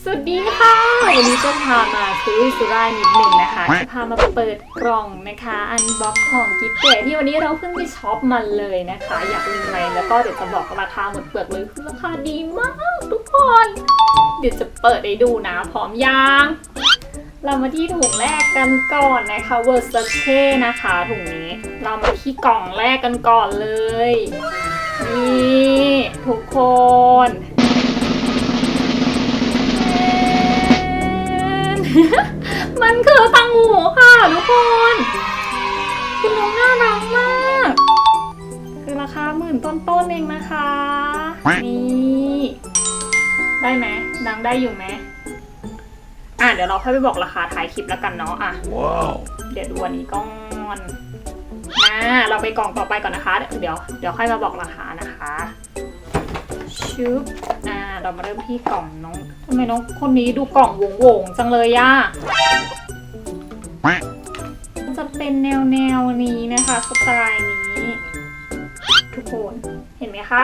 สวัสดีค่ะ วันนี้จะพามาซื้อสุรานิดหนึ่งนะคะ จะพามาเปิดกล่องนะคะ อันบ็อกของกิฟต์เก๋ที่วันนี้เราเพิ่งไปช็อปมาเลยนะคะ อยากลืมไหมแล้วก็เดี๋ยวจะบอกราคาหมดเปลือกเลยคือราคาดีมากทุกคน เดี๋ยวจะเปิดให้ดูนะพร้อมยังเรามาที่ถุงแรกกันก่อนนะคะ Versace นะคะถุงนี้ เรามาที่กล่องแรกกันก่อนเลย นี่ทุกคน มันคือตังหูค่ะทุกคน คุณน้องน่ารักมาก คือราคาหมื่นต้นๆเองนะคะ นี่ได้ไหมดังได้อยู่ไหมอะเดี๋ยวเราค่อยไปบอกราคาท้ายคลิปแล้วกันเนาะอะ Wow. เดี๋ยวดูอันนี้ก่อนมาเราไปกล่องต่อไปก่อนนะคะ เดี๋ยวเดี๋ยวค่อยมาบอกราคานะคะชุบอ่า เรามาเริ่มที่กล่องน้องทำไมน้องคนนี้ดูกล่องวงวงๆจังเลยย่ะมันจะเป็นแนวแนวๆนี้นะคะสไตล์นี้ ทุกคนเห็นไหมคะ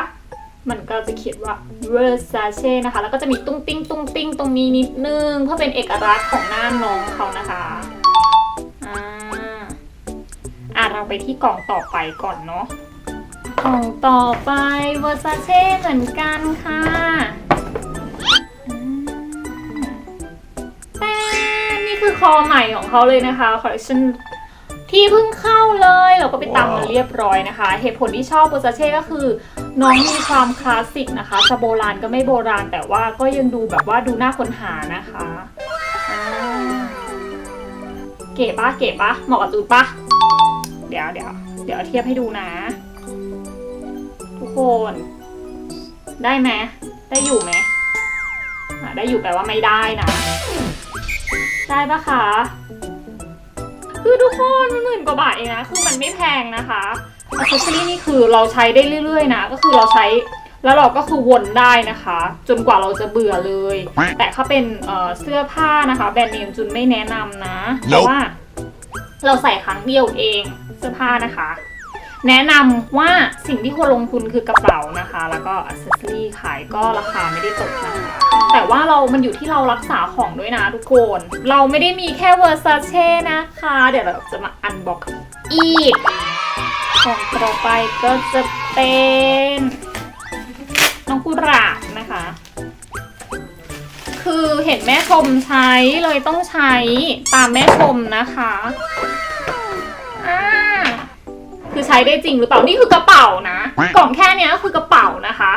มันก็จะเขียนว่า Versace นะคะ แล้วก็จะมีตุ้งติ้งตุ้งติ้งตรงนี้นิดนึง เพื่อเป็นเอกลักษณ์ของหน้าน้องเขานะคะอ่าอะเราไปที่กล่องต่อไปก่อนเนาะกล่องต่อไป Versace เหมือนกันค่ะ คือคอใหม่ของเขาเลยนะคะคอลเลคชันที่เพิ่งเข้าเลยเราก็ไปตามมาเรียบร้อยนะคะ เหตุผลที่ชอบ Versace ก็คือ น้องมีความคลาสสิกนะคะจะโบราณก็ไม่โบราณแต่ว่าก็ยังดูแบบว่าดูน่าค้นหานะคะเก๋ปะเก๋ปะเหมาะกับจูนปะเดี๋ยวเดี๋ยวเดี๋ยวเทียบให้ดูนะ ทุกคน ได้ไหมได้อยู่ไหมได้อยู่แปลว่าไม่ได้นะ ได้ปะคะ คือทุกคนมันหมื่นกว่าบาทเองนะ คือมันไม่แพงนะคะอัซเซอรี่นี่คือเราใช้ได้เรื่อยๆนะ ก็คือเราใช้แล้วเราก็คือวนได้นะคะ จนกว่าเราจะเบื่อเลย แต่ถ้าเป็นเอ่อเสื้อผ้านะคะ แบรนด์เนมจุนไม่แนะนำนะ เพราะว่า เราใส่ครั้งเดียวเองเสื้อผ้านะคะ แนะนำว่าสิ่งที่ควรลงทุนคือกระเป๋านะคะ แล้วก็อัซเซอรี่ขายก็ราคาไม่ได้ตกนะคะ แต่ว่าเรามันอยู่ที่เรารักษาของด้วยนะทุกคน เราไม่ได้มีแค่เวอร์ซาเช่นะคะ เดี๋ยวเราจะมาอันบ็อกอีก ของต่อไปก็จะเป็นน้องกุหลาบนะคะ คือเห็นแม่ชมใช้เลยต้องใช้ตามแม่ชมนะคะ คือใช้ได้จริงหรือเปล่า นี่คือกระเป๋านะ กล่องแค่เนี้ยก็คือกระเป๋านะคะ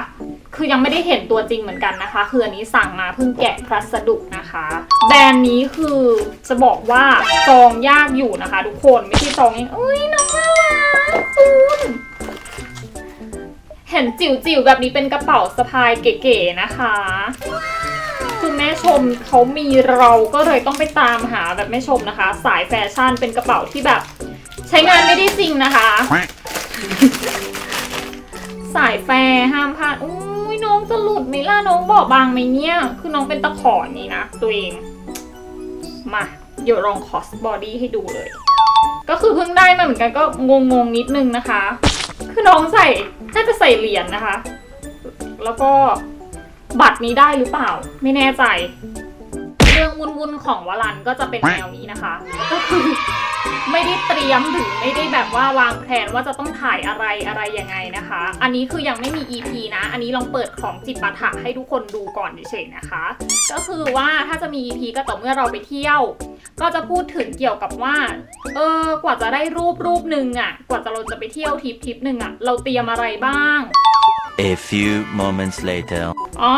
คือยังไม่ได้เห็นตัวจริงเหมือนกันนะคะ คืออันนี้สั่งมาเพิ่งแกะพัสดุนะคะ แบรนด์นี้คือจะบอกว่าซองยากอยู่นะคะ ทุกคน ไม่ใช่ซองเองเอ้ยน้องน่ารักคุณเห็นจิ๋วๆแบบนี้เป็นกระเป๋าสะพายเก๋ๆนะคะคือแม่ชมเขามีเราก็เลยต้องไปตามหาแบบแม่ชมนะคะ สายแฟชั่นเป็นกระเป๋าที่แบบ ใช้งานไม่ได้จริงนะคะ สายแฟร์ห้ามพลาดอุ้ยน้องจะหลุดไหมล่ะน้องบอกบางไหมเนี่ย คือน้องเป็นตะขอนี้นะ ตัวเอง มาเดี๋ยวลองคอสบอดี้ให้ดูเลย ก็คือเพิ่งได้มาเหมือนกันก็งงงๆนิดนึงนะคะ คือน้องใส่น่าจะใส่เหรียญนะคะ แล้วก็บัตรนี้ได้หรือเปล่า ไม่แน่ใจ เรื่องวุ่นๆของวลันก็จะเป็นแนวนี้นะคะ ก็คือ ไม่ได้เตรียมถึงไม่ได้แบบว่าวางแผนว่าจะต้องถ่ายอะไรอะไรยังไงนะคะ อันนี้คือยังไม่มี EP นะ อันนี้ลองเปิดของจิปาถะให้ทุกคนดูก่อนเฉยๆนะคะ ก็คือว่าถ้าจะมี EP ก็ต่อเมื่อเราไปเที่ยว ก็จะพูดถึงเกี่ยวกับว่า เออกว่าจะได้รูปรูปหนึ่งอะ่ะ กว่าจะเราจะไปเที่ยวทริปทริปหนึ่งอะ่ะ เราเตรียมอะไรบ้าง A few moments later. อ๋อ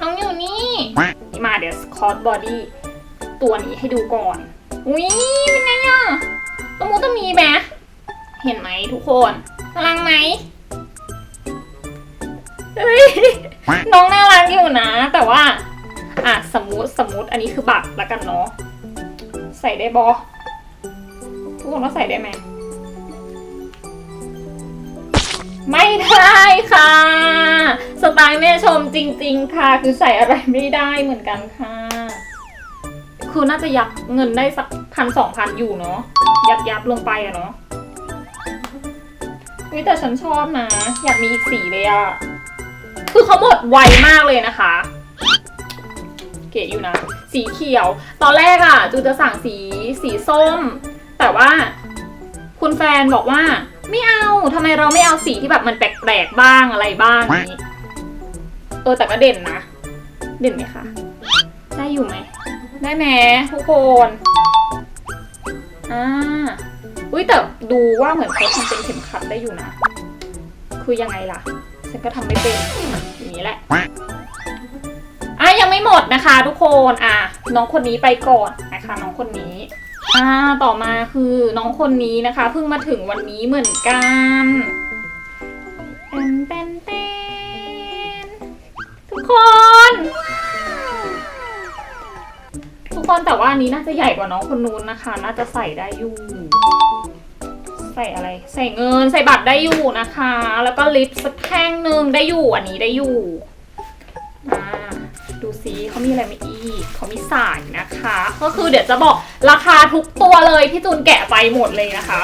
น้องอยู่นี่ มาเดี๋ยวคอร์สบอดี้ตัวนี้ให้ดูก่อน อุ้ยเป็นไงอะตะมูตะมีไหมเห็นไหมทุกคนน่ารักไหมเฮ้ยน้องน่ารักอยู่นะ แต่ว่า อะสมมติสมมติอันนี้คือบัตรแล้วกันเนาะใส่ได้บอทุกคนว่าใส่ได้ไหมไม่ได้ค่ะ สไตล์แม่ชมจริง ๆ ค่ะ คือใส่อะไรไม่ได้เหมือนกันค่ะ คือน่าจะยับเงินได้สักพันสองพันอยู่เนาะยับยับลงไปอะเนาะวิแต่ฉันชอบนะ อยากมีอีกสีเลยอะคือเขาหมดไวมากเลยนะคะ เก๋อยู่นะ สีเขียว ตอนแรกอะจูจะสั่งสีสีส้ม แต่ว่า คุณแฟนบอกว่า ไม่เอาทำไมเราไม่เอาสีที่แบบมันแปลกๆบ้างอะไรบ้างอย่างนี้เออแต่ก็เด่นนะ เด่นไหมคะ ได้อยู่ไหม ได้ไหมทุกคนอ่าอุ้ยแต่ดูว่าเหมือนเขาทำเป็นเข็มขัดได้อยู่นะ คือยังไงล่ะ ฉันก็ทำไม่เป็นอย่างนี้แหละอะยังไม่หมดนะคะทุกคนอะน้องคนนี้ไปก่อนนะคะ น้องคนนี้อ่าต่อมาคือน้องคนนี้นะคะเพิ่งมาถึงวันนี้เหมือนกัน คนแต่ว่าอันนี้น่าจะใหญ่กว่าน้องคนนู้นนะคะ น่าจะใส่ได้อยู่ ใส่อะไร ใส่เงิน ใส่บัตรได้อยู่นะคะ แล้วก็ลิปสักแท่งหนึ่งได้อยู่ อันนี้ได้อยู่อ่าดูซิเขามีอะไรมาอีกเขามีสายนะคะ ก็คือเดี๋ยวจะบอกราคาทุกตัวเลยที่จูนแกะไปหมดเลยนะคะ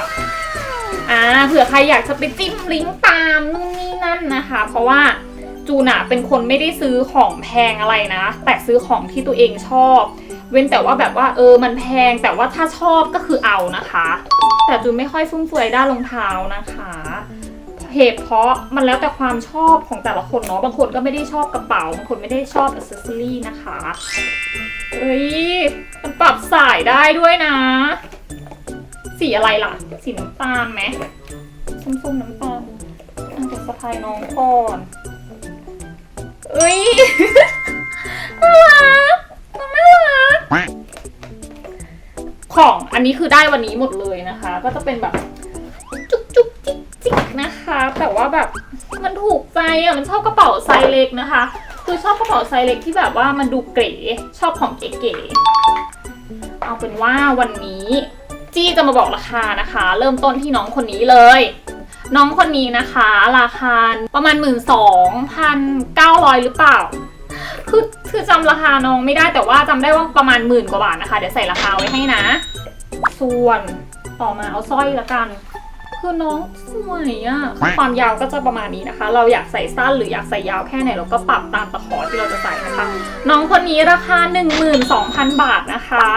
อ่าเผื่อใครอยากจะไปจิ้มลิงก์ตามนู่นนี่นั่นนะคะ เพราะว่าจูนอะเป็นคนไม่ได้ซื้อของแพงอะไรนะ แต่ซื้อของที่ตัวเองชอบ เว้นแต่ว่าแบบว่าเออมันแพงแต่ว่าถ้าชอบก็คือเอานะคะ แต่จูนไม่ค่อยฟุ่มเฟือยด้านรองเท้านะคะเหตุเพราะมันแล้วแต่ความชอบของแต่ละคนเนาะบางคนก็ไม่ได้ชอบกระเป๋าบางคนไม่ได้ชอบอ c เซสซอรี่นะคะเอ้ยมันปรับสายได้ด้วยนะ สีอะไรล่ะ สีน้ำตาลไหมส้มๆน้ำตาลอะเดี๋ยวสะพายน้องก่อนเอ้ยน่ารัก ของ อันนี้คือได้วันนี้หมดเลยนะคะ ก็จะเป็นแบบจุกจุกจิกจิกนะคะ แต่ว่าแบบมันถูกใจอะมันชอบกระเป๋าไซส์เล็กนะคะ คือชอบกระเป๋าไซส์เล็กที่แบบว่ามันดูเก๋ชอบของเก๋ๆเอาเป็นว่าวันนี้จี้จะมาบอกราคานะคะ เริ่มต้นที่น้องคนนี้เลย น้องคนนี้นะคะ ราคาประมาณ 1 2 9 0 0 หรือเปล่า คือคือจำราคาน้องไม่ได้แต่ว่าจำได้ว่าประมาณหมื่นกว่าบาทนะคะ เดี๋ยวใส่ราคาไว้ให้นะ ส่วนต่อมาเอาสร้อยละกัน คือน้องสวยอะความยาวก็จะประมาณนี้นะคะ เราอยากใส่สั้นหรืออยากใส่ยาวแค่ไหนเราก็ปรับตามตะขอที่เราจะใส่นะคะ น้องคนนี้ราคา 12,000 บาทนะคะ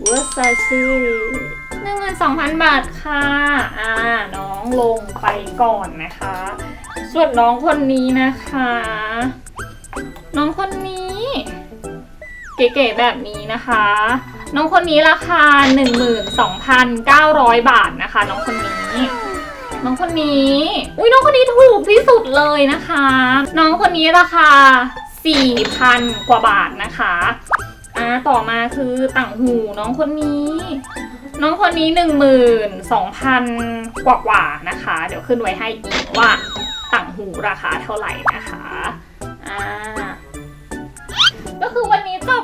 เวอร์ซาชีหนึ่งหมื่นสองพันบาทค่ะ อ่า น้องลงไปก่อนนะคะ ส่วนน้องคนนี้นะคะ เก๋ๆแบบนี้นะคะ น้องคนนี้ราคา 12,900 บาทนะคะ น้องคนนี้น้องคนนี้ อุ้ยน้องคนนี้ถูกที่สุดเลยนะคะ น้องคนนี้ราคา 4,000 กว่าบาทนะคะ อ่า ต่อมาคือต่างหูน้องคนนี้ น้องคนนี้ 12,000 กว่ากว่านะคะ เดี๋ยวขึ้นไว้ให้อีกว่าต่างหูราคาเท่าไหร่นะคะ อ่า ก็คือวันนี้จบ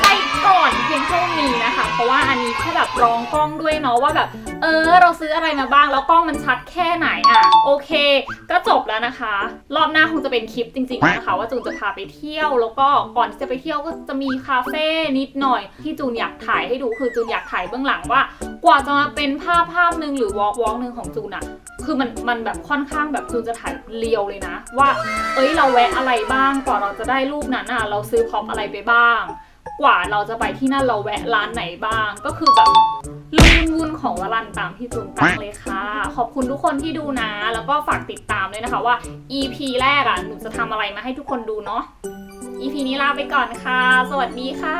ไปก่อนเพียงเท่านี้นะคะ เพราะว่าอันนี้แค่แบบรองกล้องด้วยเนาะว่าแบบ เออ เราซื้ออะไรมาบ้างแล้วกล้องมันชัดแค่ไหนอะโอเค ก็จบแล้วนะคะ รอบหน้าคงจะเป็นคลิปจริงๆนะคะว่าจูนจะพาไปเที่ยว แล้วก็ก่อนที่จะไปเที่ยวก็จะมีคาเฟ่นิดหน่อย ที่จูนอยากถ่ายให้ดูคือจูนอยากถ่ายเบื้องหลังว่า กว่าจะมาเป็นภาพภาพหนึ่งหรือวอล์กวอล์กหนึ่งของจูนอะคือมันมันแบบค่อนข้างแบบจูนจะถ่ายเรียวเลยนะ ว่า เอ้ยเราแวะอะไรบ้างกว่าเราจะได้รูปนั้นอะเราซื้อพร็อพอะไรไปบ้าง กว่าเราจะไปที่นั่นเราแวะร้านไหนบ้าง ก็คือแบบลุนวุ่นของวรันตามที่จูนตั้งเลยค่ะ ขอบคุณทุกคนที่ดูนะ แล้วก็ฝากติดตามด้วยนะคะว่า EP แรกอะหนูจะทำอะไรมาให้ทุกคนดูเนาะ EP นี้ลาไปก่อนค่ะ สวัสดีค่ะ